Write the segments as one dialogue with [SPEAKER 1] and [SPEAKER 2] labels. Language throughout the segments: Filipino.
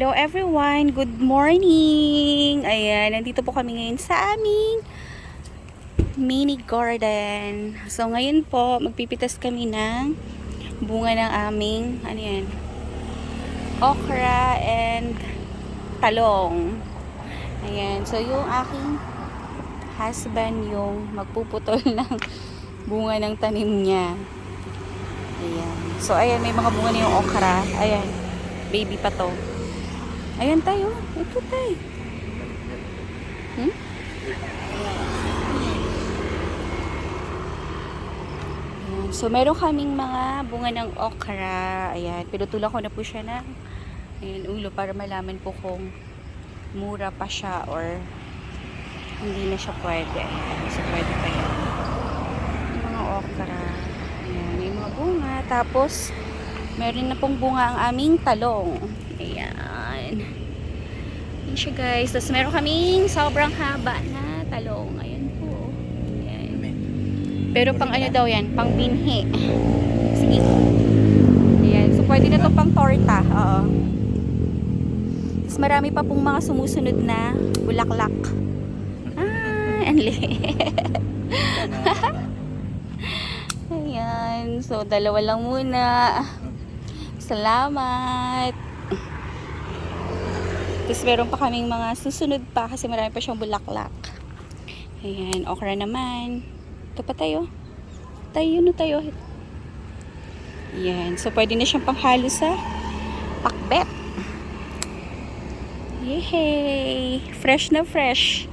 [SPEAKER 1] Hello everyone, good morning! Ayan, nandito po kami ngayon sa aming mini garden. So ngayon po, magpipitas kami ng bunga ng aming, ano yan, okra and talong. Ayan, so yung aking husband yung magpuputol ng bunga ng tanim niya. Ayan. So ayan, may mga bunga na yung okra. Ayan, baby pa to. Ayan tayo. Ito tayo. Hmm? Ayan. So, meron kaming mga bunga ng okra. Ayan. Pinutulan ko na po siya ng ayan, ulo para malaman po kung mura pa siya or hindi na siya pwede. So, pwede pa yan. Yung mga okra. Ayan. May mga bunga. Tapos, meron na pong bunga ang aming talong. Ayan. Ayan siya guys. Tapos meron kaming sobrang haba na talong. Ayan po. Ayan. Pero pang ano daw yan? Pang binhi. Sige. Ayan. So pwede na to pang torta. Oo. Tapos marami pa pong mga sumusunod na bulaklak. Ah, anli. Ayan. So dalawa lang muna. Salamat. Tapos meron pa kaming mga susunod pa kasi marami pa siyang bulaklak. Ayan, okra naman. Ito pa tayo. Tayo, no tayo. Ayan, so pwede na siyang panghalo sa pakbet. Yay! Fresh na fresh.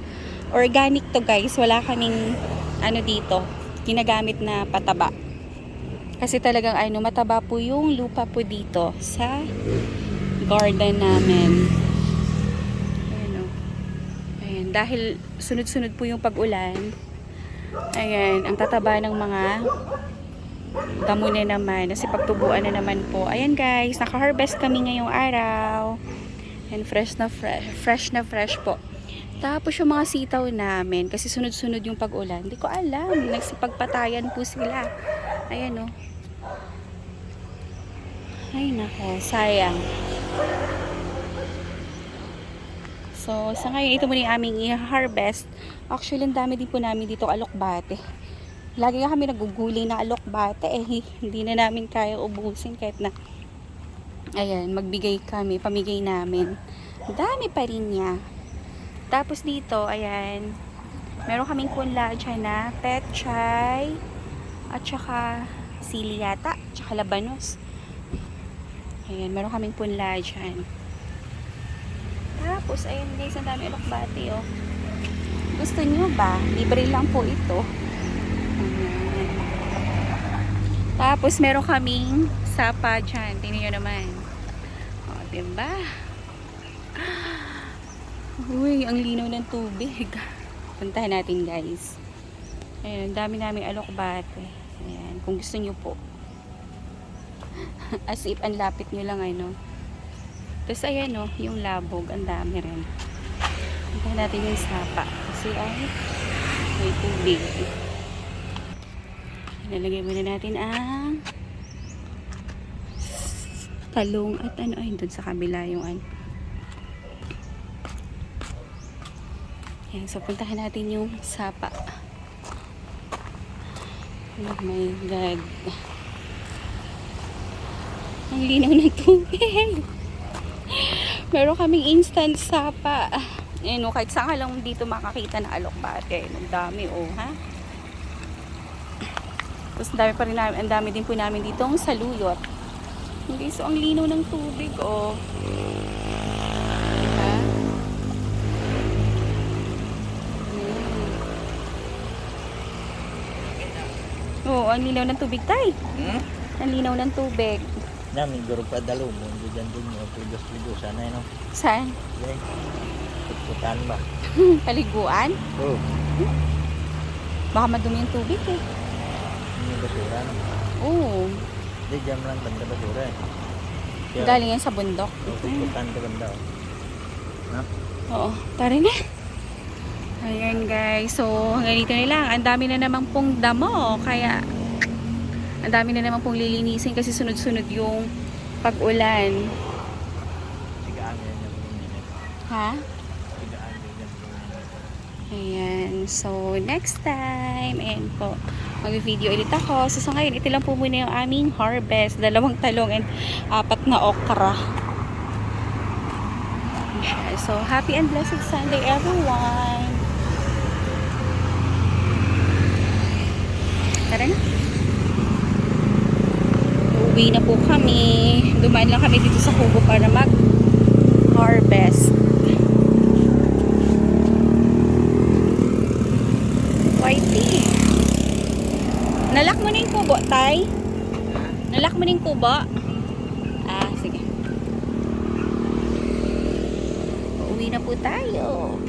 [SPEAKER 1] Organic to guys. Wala kaming ano dito, ginagamit na pataba. Kasi talagang ano, mataba po yung lupa po dito sa garden namin. Dahil sunod-sunod po yung pag-ulan, ayan, ang tataba ng mga damo na naman, kasi pagtubuan na naman po. Ayan guys, naka-harvest kami ngayong araw. And fresh na fresh, fresh na fresh po. Tapos yung mga sitaw namin, kasi sunod-sunod yung pag-ulan, hindi ko alam, nagsipagpatayan po sila. Ayan o. Ay nako, sayang. So, sa ngayon, ito muna yung aming i-harvest. Actually, ang dami din po namin dito alokbate. Lagi nga kami naguguling na alokbate eh. Hindi na namin kaya ubusin kahit na ayan, magbigay kami, pamigay namin. Dami pa rin niya. Tapos dito, ayan, meron kaming punla dyan na petchay at saka sili yata, tsaka labanos. Ayan, meron kaming punla dyan. Tapos, ayun guys, ang dami alokbati, oh. Gusto nyo ba? Libre lang po ito. Tapos, meron kaming sapa dyan. Tingnan nyo naman. O, oh, diba? Uy, ang linaw ng tubig. Puntahan natin, guys. Ayan, dami naming alokbate. Ayan, kung gusto nyo po. As if, ang lapit nyo lang, ano. Tapos ayan o, yung labog, ang dami rin. Puntahan natin yung sapa. Kasi ay, may tubig. Ilalagay muna natin ang talong at ano, ay, doon sa kabila yung ano. Yan, so puntahan natin yung sapa. Oh my God. Ang linaw ng tubig. Meron kaming instant sapa. Eh, no, kahit saan ka lang dito makakita na alokbate. Ang dami, oh, ha? Tapos ang dami pa rin namin, ang dami din po namin dito ang saluyot. Hindi, so ang linaw ng tubig, oh. Diba? Hmm. Oo, ang linaw ng tubig, tay.
[SPEAKER 2] Hmm?
[SPEAKER 1] Ang linaw ng tubig.
[SPEAKER 2] Namin guru pa dalo mo, hindi dyan din mo, tugas tugas sana yun, no?
[SPEAKER 1] Saan?
[SPEAKER 2] Yan. Putputan ba?
[SPEAKER 1] Paliguan?
[SPEAKER 2] Oo.
[SPEAKER 1] Baka madumi yung tubig, eh.
[SPEAKER 2] Hindi basura, no?
[SPEAKER 1] Oo.
[SPEAKER 2] Hindi, dyan lang banda basura, eh. Kaya,
[SPEAKER 1] Galing yan sa bundok.
[SPEAKER 2] oh, putputan ka banda, oh. Ha?
[SPEAKER 1] Oo, tara na. Ayan guys, so hanggang dito na lang. Ang dami na naman pong damo, kaya ang dami na naman pong lilinisin kasi sunod-sunod yung pag-ulan. Ha? Ayan. So, next time, ayan po, mag-video ulit ako. So, so, ngayon, ito lang po muna yung aming harvest. Dalawang talong and apat na okra. Siya. So, happy and blessed Sunday, everyone! Tara na. Uuwi na po kami. Dumaan lang kami dito sa kubo para mag-harvest. Whitey. Nalak mo na yung kubo, Tay? Nalak mo na yung kubo? Ah, sige. Uwi na po tayo.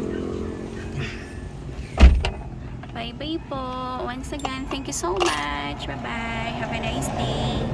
[SPEAKER 1] Bye-bye po. Once again, thank you so much. Bye-bye. Have a nice day.